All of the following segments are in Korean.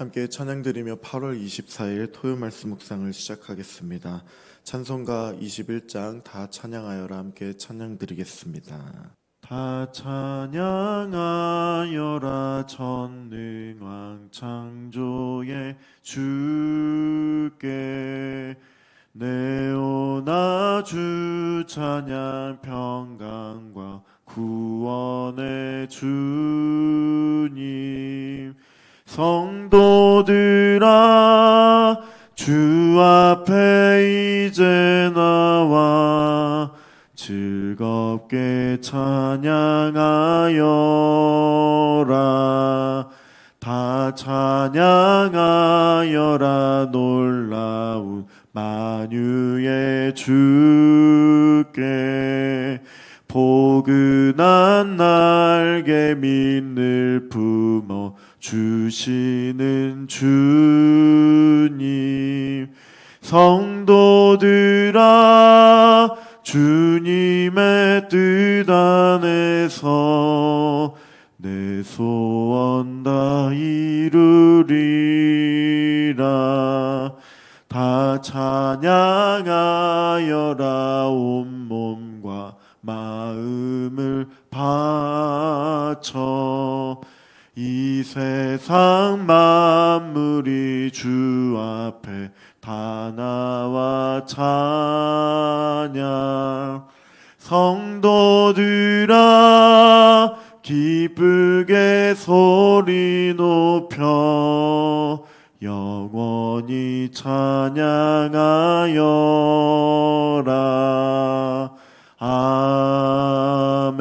함께 찬양드리며 8월 24일 토요 말씀 묵상을 시작하겠습니다. 찬송가 21장 다 찬양하여라 함께 찬양드리겠습니다. 다 찬양하여라 전능왕 창조의 주께 내오나 주 찬양 평강과 구원의 주님 성도들아 주 앞에 이제 나와 즐겁게 찬양하여라. 다 찬양하여라. 놀라운 만유의 주께 포근한 날개 민을 품어 주시는 주님 성도들아 주님의 뜻 안에서 내 소원 다 이루리라. 다 찬양하여라 온 몸과 마음을 바쳐 이 세상 만물이 주 앞에 다 나와 찬양. 성도들아 기쁘게 소리 높여 영원히 찬양하여라. 아멘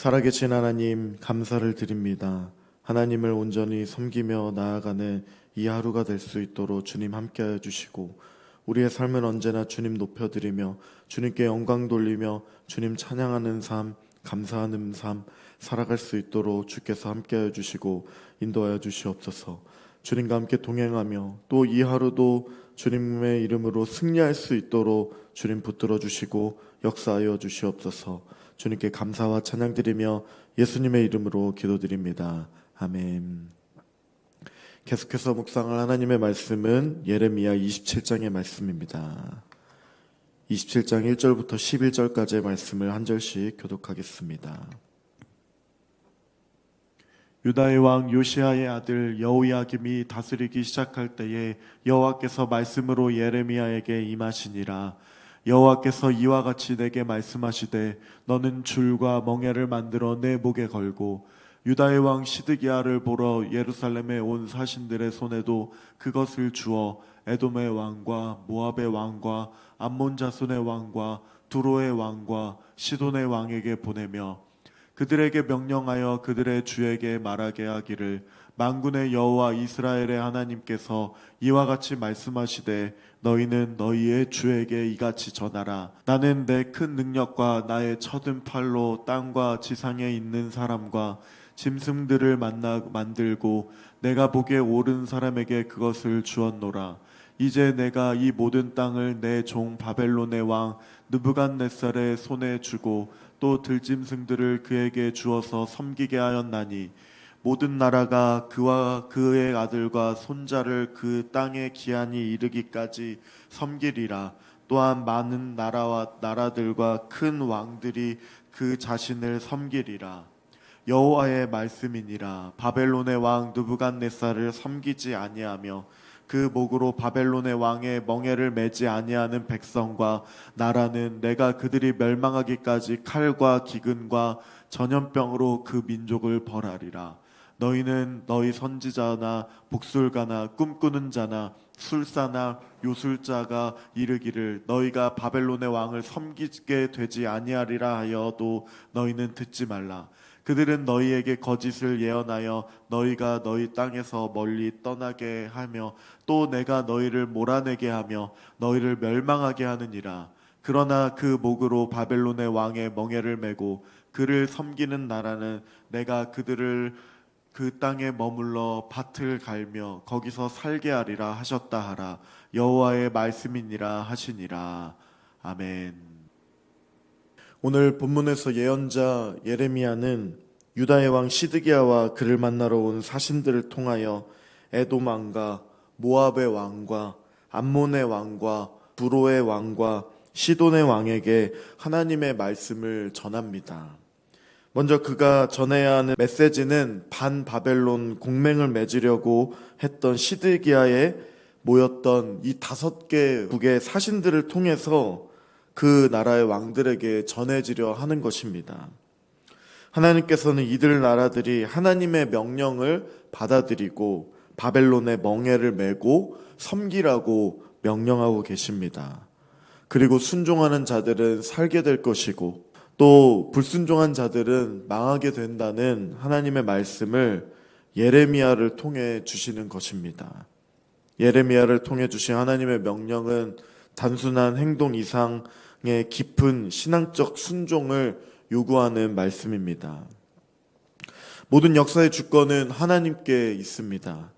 살아계신 하나님 감사를 드립니다. 하나님을 온전히 섬기며 나아가는 이 하루가 될 수 있도록 주님 함께하여 주시고 우리의 삶은 언제나 주님 높여드리며 주님께 영광 돌리며 주님 찬양하는 삶, 감사하는 삶 살아갈 수 있도록 주께서 함께하여 주시고 인도하여 주시옵소서. 주님과 함께 동행하며 또 이 하루도 주님의 이름으로 승리할 수 있도록 주님 붙들어 주시고 역사하여 주시옵소서. 주님께 감사와 찬양 드리며 예수님의 이름으로 기도드립니다. 아멘. 계속해서 묵상할 하나님의 말씀은 예레미야 27장의 말씀입니다. 27장 1절부터 11절까지의 말씀을 한 절씩 교독하겠습니다. 유다의 왕 요시아의 아들 여호야김이 다스리기 시작할 때에 여호와께서 말씀으로 예레미야에게 임하시니라 여호와께서 이와 같이 내게 말씀하시되 너는 줄과 멍에를 만들어 내 목에 걸고 유다의 왕 시드기야를 보러 예루살렘에 온 사신들의 손에도 그것을 주어 에돔의 왕과 모압의 왕과 암몬 자손의 왕과 두로의 왕과 시돈의 왕에게 보내며 그들에게 명령하여 그들의 주에게 말하게 하기를 만군의 여호와 이스라엘의 하나님께서 이와 같이 말씀하시되 너희는 너희의 주에게 이같이 전하라. 나는 내 큰 능력과 나의 쳐든 팔로 땅과 지상에 있는 사람과 짐승들을 만나 만들고 내가 보기에 옳은 사람에게 그것을 주었노라. 이제 내가 이 모든 땅을 내 종 바벨론의 왕 느부갓네살의 손에 주고 또 들짐승들을 그에게 주어서 섬기게 하였나니 모든 나라가 그와 그의 아들과 손자를 그 땅의 기한이 이르기까지 섬기리라. 또한 많은 나라와 나라들과 큰 왕들이 그 자신을 섬기리라. 여호와의 말씀이니라. 바벨론의 왕 느부갓네살을 섬기지 아니하며 그 목으로 바벨론의 왕의 멍에를 매지 아니하는 백성과 나라는 내가 그들이 멸망하기까지 칼과 기근과 전염병으로 그 민족을 벌하리라 너희는 너희 선지자나 복술가나 꿈꾸는 자나 술사나 요술자가 이르기를 너희가 바벨론의 왕을 섬기게 되지 아니하리라 하여도 너희는 듣지 말라. 그들은 너희에게 거짓을 예언하여 너희가 너희 땅에서 멀리 떠나게 하며 또 내가 너희를 몰아내게 하며 너희를 멸망하게 하느니라. 그러나 그 목으로 바벨론의 왕의 멍에를 메고 그를 섬기는 나라는 내가 그들을 그 땅에 머물러 밭을 갈며 거기서 살게 하리라 하셨다 하라 여호와의 말씀이니라 하시니라 아멘. 오늘 본문에서 예언자 예레미야는 유다의 왕 시드기야와 그를 만나러 온 사신들을 통하여 에돔 왕과 모압의 왕과 암몬의 왕과 부로의 왕과 시돈의 왕에게 하나님의 말씀을 전합니다. 먼저 그가 전해야 하는 메시지는 반 바벨론 공맹을 맺으려고 했던 시드기야에 모였던 이 다섯 개 국의 사신들을 통해서 그 나라의 왕들에게 전해지려 하는 것입니다. 하나님께서는 이들 나라들이 하나님의 명령을 받아들이고 바벨론의 멍에를 메고 섬기라고 명령하고 계십니다. 그리고 순종하는 자들은 살게 될 것이고 또 불순종한 자들은 망하게 된다는 하나님의 말씀을 예레미야를 통해 주시는 것입니다. 예레미야를 통해 주신 하나님의 명령은 단순한 행동 이상의 깊은 신앙적 순종을 요구하는 말씀입니다. 모든 역사의 주권은 하나님께 있습니다.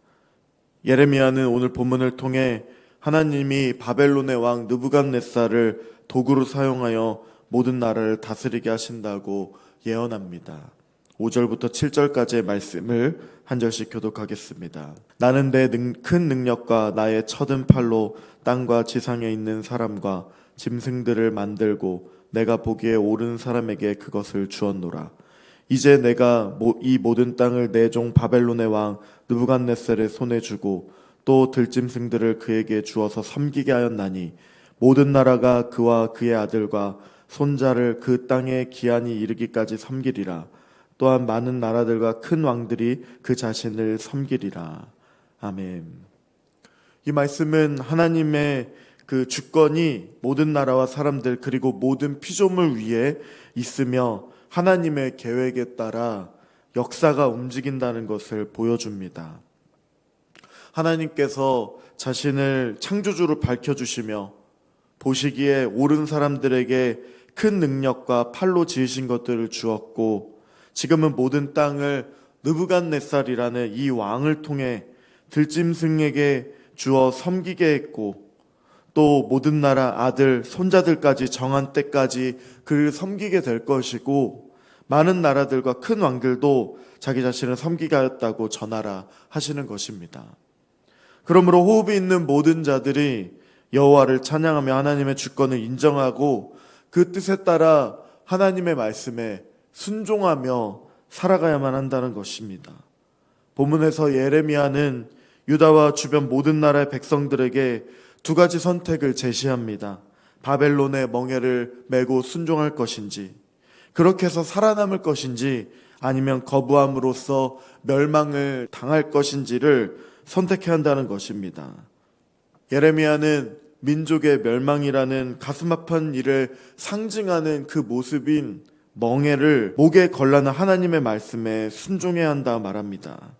예레미야는 오늘 본문을 통해 하나님이 바벨론의 왕 느부갓네살을 도구로 사용하여 모든 나라를 다스리게 하신다고 예언합니다. 5절부터 7절까지의 말씀을 한 절씩 교독하겠습니다. 나는 내 큰 능력과 나의 쳐든 팔로 땅과 지상에 있는 사람과 짐승들을 만들고 내가 보기에 옳은 사람에게 그것을 주었노라. 이제 내가 이 모든 땅을 내 종 바벨론의 왕 느부갓네살의 손에 주고 또 들짐승들을 그에게 주어서 섬기게 하였나니 모든 나라가 그와 그의 아들과 손자를 그 땅에 기한이 이르기까지 섬기리라. 또한 많은 나라들과 큰 왕들이 그 자신을 섬기리라. 아멘. 이 말씀은 하나님의 그 주권이 모든 나라와 사람들 그리고 모든 피조물 위에 있으며 하나님의 계획에 따라 역사가 움직인다는 것을 보여줍니다. 하나님께서 자신을 창조주로 밝혀주시며 보시기에 옳은 사람들에게 큰 능력과 팔로 지으신 것들을 주었고 지금은 모든 땅을 느부갓네살이라는 이 왕을 통해 들짐승에게 주어 섬기게 했고 또 모든 나라 아들 손자들까지 정한 때까지 그를 섬기게 될 것이고 많은 나라들과 큰 왕들도 자기 자신을 섬기게 하였다고 전하라 하시는 것입니다. 그러므로 호흡이 있는 모든 자들이 여호와를 찬양하며 하나님의 주권을 인정하고 그 뜻에 따라 하나님의 말씀에 순종하며 살아가야만 한다는 것입니다. 본문에서 예레미야는 유다와 주변 모든 나라의 백성들에게 두 가지 선택을 제시합니다. 바벨론의 멍에를 메고 순종할 것인지, 그렇게 해서 살아남을 것인지, 아니면 거부함으로써 멸망을 당할 것인지를 선택해야 한다는 것입니다. 예레미야는 민족의 멸망이라는 가슴 아픈 일을 상징하는 그 모습인 멍에를 목에 걸라는 하나님의 말씀에 순종해야 한다 말합니다.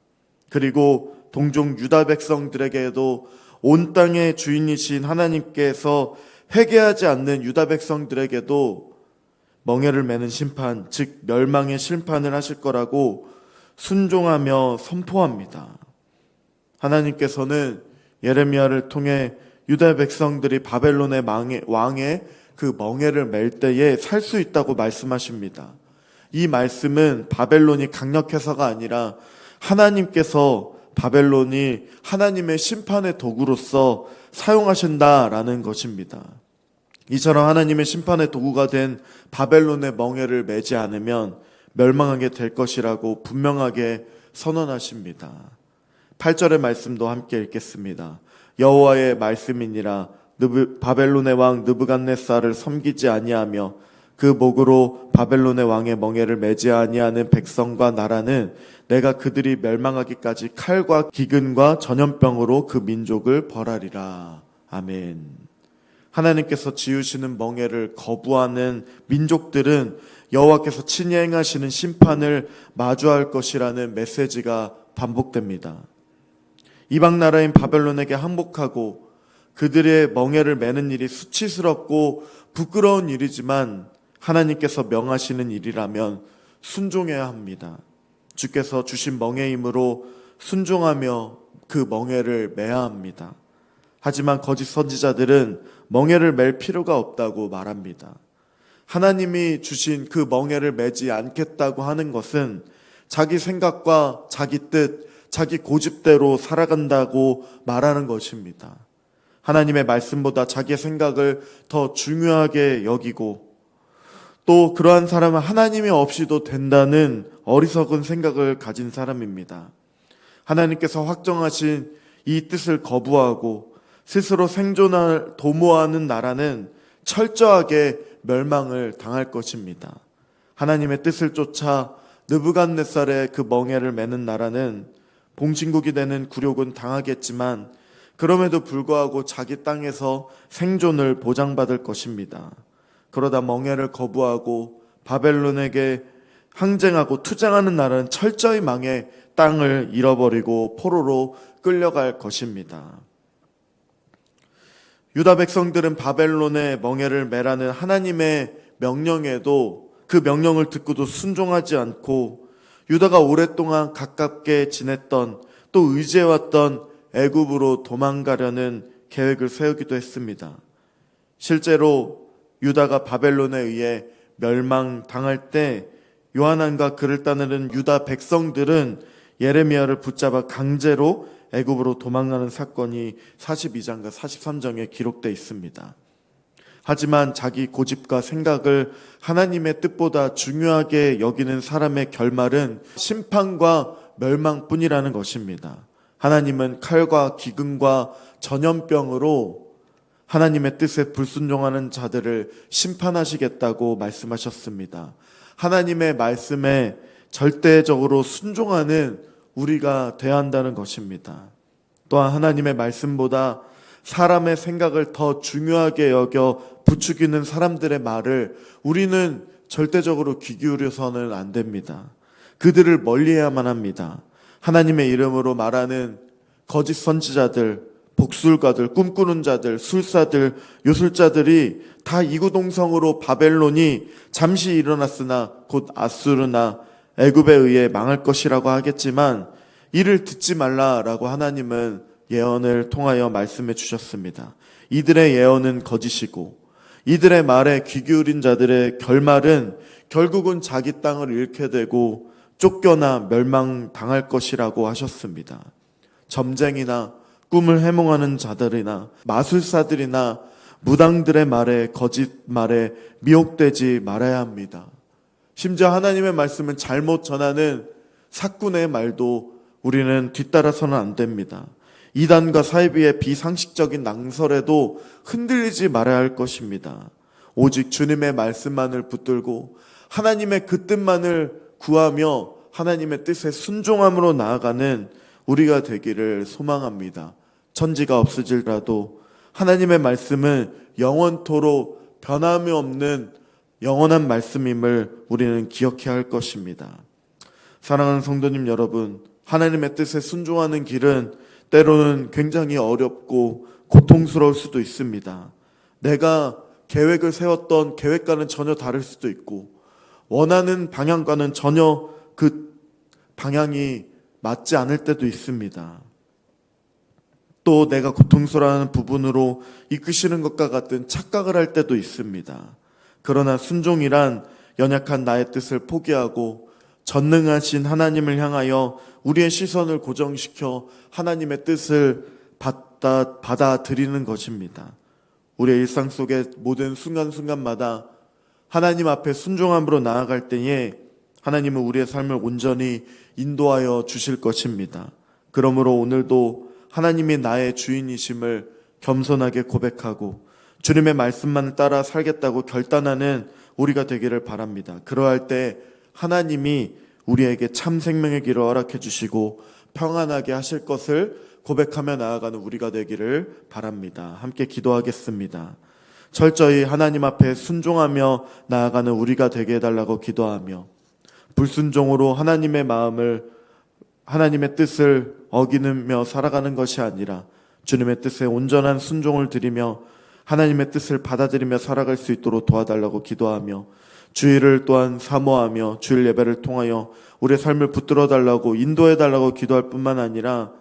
그리고 동종 유다 백성들에게도 온 땅의 주인이신 하나님께서 회개하지 않는 유다 백성들에게도 멍에를 매는 심판, 즉 멸망의 심판을 하실 거라고 순종하며 선포합니다. 하나님께서는 예레미야를 통해 유다 백성들이 바벨론의 왕의 그 멍에를 맬 때에 살 수 있다고 말씀하십니다. 이 말씀은 바벨론이 강력해서가 아니라 하나님께서 바벨론이 하나님의 심판의 도구로서 사용하신다라는 것입니다. 이처럼 하나님의 심판의 도구가 된 바벨론의 멍에를 매지 않으면 멸망하게 될 것이라고 분명하게 선언하십니다. 8절의 말씀도 함께 읽겠습니다. 여호와의 말씀이니라 바벨론의 왕 느부갓네살을 섬기지 아니하며 그 목으로 바벨론의 왕의 멍에를 매지 아니하는 백성과 나라는 내가 그들이 멸망하기까지 칼과 기근과 전염병으로 그 민족을 벌하리라. 아멘. 하나님께서 지으시는 멍에를 거부하는 민족들은 여호와께서 친히 행하시는 심판을 마주할 것이라는 메시지가 반복됩니다. 이방 나라인 바벨론에게 항복하고 그들의 멍에를 매는 일이 수치스럽고 부끄러운 일이지만 하나님께서 명하시는 일이라면 순종해야 합니다. 주께서 주신 멍에임으로 순종하며 그 멍에를 매야 합니다. 하지만 거짓 선지자들은 멍에를 맬 필요가 없다고 말합니다. 하나님이 주신 그 멍에를 매지 않겠다고 하는 것은 자기 생각과 자기 뜻, 자기 고집대로 살아간다고 말하는 것입니다. 하나님의 말씀보다 자기의 생각을 더 중요하게 여기고 또 그러한 사람은 하나님이 없이도 된다는 어리석은 생각을 가진 사람입니다. 하나님께서 확정하신 이 뜻을 거부하고 스스로 생존을 도모하는 나라는 철저하게 멸망을 당할 것입니다. 하나님의 뜻을 쫓아 느부갓네살의 그 멍에를 매는 나라는 봉신국이 되는 굴욕은 당하겠지만 그럼에도 불구하고 자기 땅에서 생존을 보장받을 것입니다. 그러다 멍에를 거부하고 바벨론에게 항쟁하고 투쟁하는 나라는 철저히 망해 땅을 잃어버리고 포로로 끌려갈 것입니다. 유다 백성들은 바벨론의 멍에를 매라는 하나님의 명령에도 그 명령을 듣고도 순종하지 않고 유다가 오랫동안 가깝게 지냈던 또 의지해왔던 애굽으로 도망가려는 계획을 세우기도 했습니다. 실제로 유다가 바벨론에 의해 멸망당할 때 요한안과 그를 따르는 유다 백성들은 예레미야를 붙잡아 강제로 애굽으로 도망가는 사건이 42장과 43장에 기록되어 있습니다. 하지만 자기 고집과 생각을 하나님의 뜻보다 중요하게 여기는 사람의 결말은 심판과 멸망뿐이라는 것입니다. 하나님은 칼과 기근과 전염병으로 하나님의 뜻에 불순종하는 자들을 심판하시겠다고 말씀하셨습니다. 하나님의 말씀에 절대적으로 순종하는 우리가 돼야 한다는 것입니다. 또한 하나님의 말씀보다 사람의 생각을 더 중요하게 여겨 부추기는 사람들의 말을 우리는 절대적으로 귀 기울여서는 안 됩니다. 그들을 멀리해야만 합니다. 하나님의 이름으로 말하는 거짓 선지자들, 복술가들, 꿈꾸는 자들, 술사들, 요술자들이 다 이구동성으로 바벨론이 잠시 일어났으나 곧 아수르나 애굽에 의해 망할 것이라고 하겠지만 이를 듣지 말라라고 하나님은 예언을 통하여 말씀해 주셨습니다. 이들의 예언은 거짓이고 이들의 말에 귀 기울인 자들의 결말은 결국은 자기 땅을 잃게 되고 쫓겨나 멸망당할 것이라고 하셨습니다. 점쟁이나 꿈을 해몽하는 자들이나 마술사들이나 무당들의 말에 거짓말에 미혹되지 말아야 합니다. 심지어 하나님의 말씀은 잘못 전하는 사꾼의 말도 우리는 뒤따라서는 안 됩니다. 이단과 사이비의 비상식적인 낭설에도 흔들리지 말아야 할 것입니다. 오직 주님의 말씀만을 붙들고 하나님의 그 뜻만을 구하며 하나님의 뜻에 순종함으로 나아가는 우리가 되기를 소망합니다. 천지가 없어질라도 하나님의 말씀은 영원토록 변함이 없는 영원한 말씀임을 우리는 기억해야 할 것입니다. 사랑하는 성도님 여러분, 하나님의 뜻에 순종하는 길은 때로는 굉장히 어렵고 고통스러울 수도 있습니다. 내가 계획을 세웠던 계획과는 전혀 다를 수도 있고, 원하는 방향과는 전혀 그 방향이 맞지 않을 때도 있습니다. 또 내가 고통스러워하는 부분으로 이끄시는 것과 같은 착각을 할 때도 있습니다. 그러나 순종이란 연약한 나의 뜻을 포기하고 전능하신 하나님을 향하여 우리의 시선을 고정시켜 하나님의 뜻을 받아, 받아들이는 것입니다. 우리의 일상 속의 모든 순간순간마다 하나님 앞에 순종함으로 나아갈 때에 하나님은 우리의 삶을 온전히 인도하여 주실 것입니다. 그러므로 오늘도 하나님이 나의 주인이심을 겸손하게 고백하고 주님의 말씀만 따라 살겠다고 결단하는 우리가 되기를 바랍니다. 그러할 때 하나님이 우리에게 참 생명의 길을 허락해 주시고 평안하게 하실 것을 고백하며 나아가는 우리가 되기를 바랍니다. 함께 기도하겠습니다. 철저히 하나님 앞에 순종하며 나아가는 우리가 되게 해달라고 기도하며 불순종으로 하나님의 마음을 하나님의 뜻을 어기며 살아가는 것이 아니라 주님의 뜻에 온전한 순종을 드리며 하나님의 뜻을 받아들이며 살아갈 수 있도록 도와달라고 기도하며 주의를 또한 사모하며 주일 예배를 통하여 우리의 삶을 붙들어 달라고 인도해 달라고 기도할 뿐만 아니라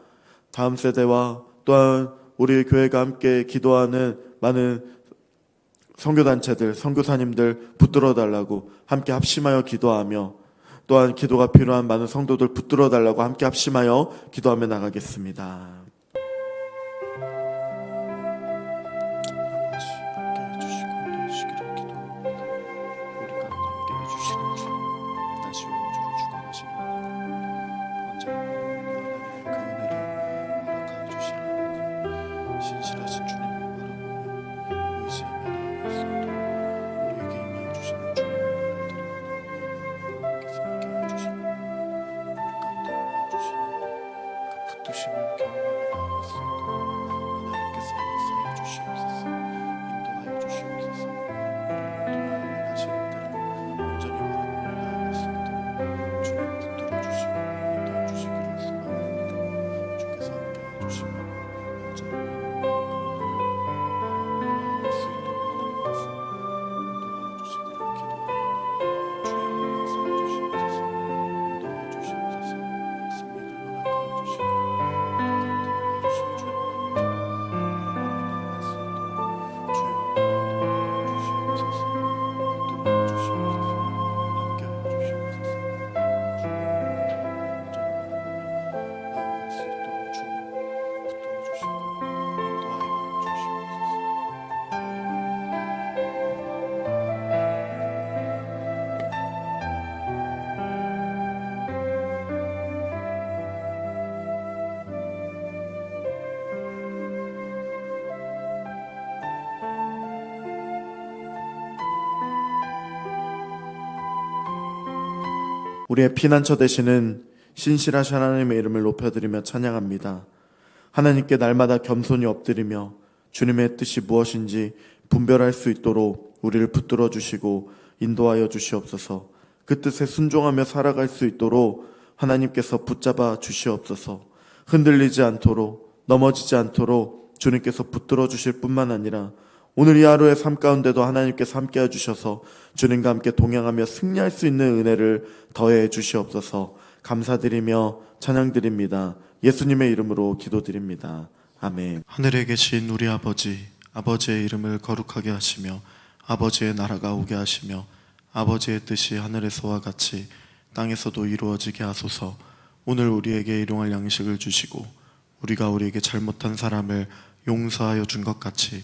다음 세대와 또한 우리 교회가 함께 기도하는 많은 선교 단체들, 선교사님들 붙들어 달라고 함께 합심하여 기도하며 또한 기도가 필요한 많은 성도들 붙들어 달라고 함께 합심하여 기도하며 나가겠습니다. 우리의 피난처 되시는 신실하신 하나님의 이름을 높여드리며 찬양합니다. 하나님께 날마다 겸손히 엎드리며 주님의 뜻이 무엇인지 분별할 수 있도록 우리를 붙들어 주시고 인도하여 주시옵소서. 그 뜻에 순종하며 살아갈 수 있도록 하나님께서 붙잡아 주시옵소서. 흔들리지 않도록 넘어지지 않도록 주님께서 붙들어 주실 뿐만 아니라 오늘 이 하루의 삶 가운데도 하나님께서 함께해 주셔서 주님과 함께 동행하며 승리할 수 있는 은혜를 더해 주시옵소서 감사드리며 찬양드립니다. 예수님의 이름으로 기도드립니다. 아멘. 하늘에 계신 우리 아버지, 아버지의 이름을 거룩하게 하시며 아버지의 나라가 오게 하시며 아버지의 뜻이 하늘에서와 같이 땅에서도 이루어지게 하소서. 오늘 우리에게 일용할 양식을 주시고 우리가 우리에게 잘못한 사람을 용서하여 준 것 같이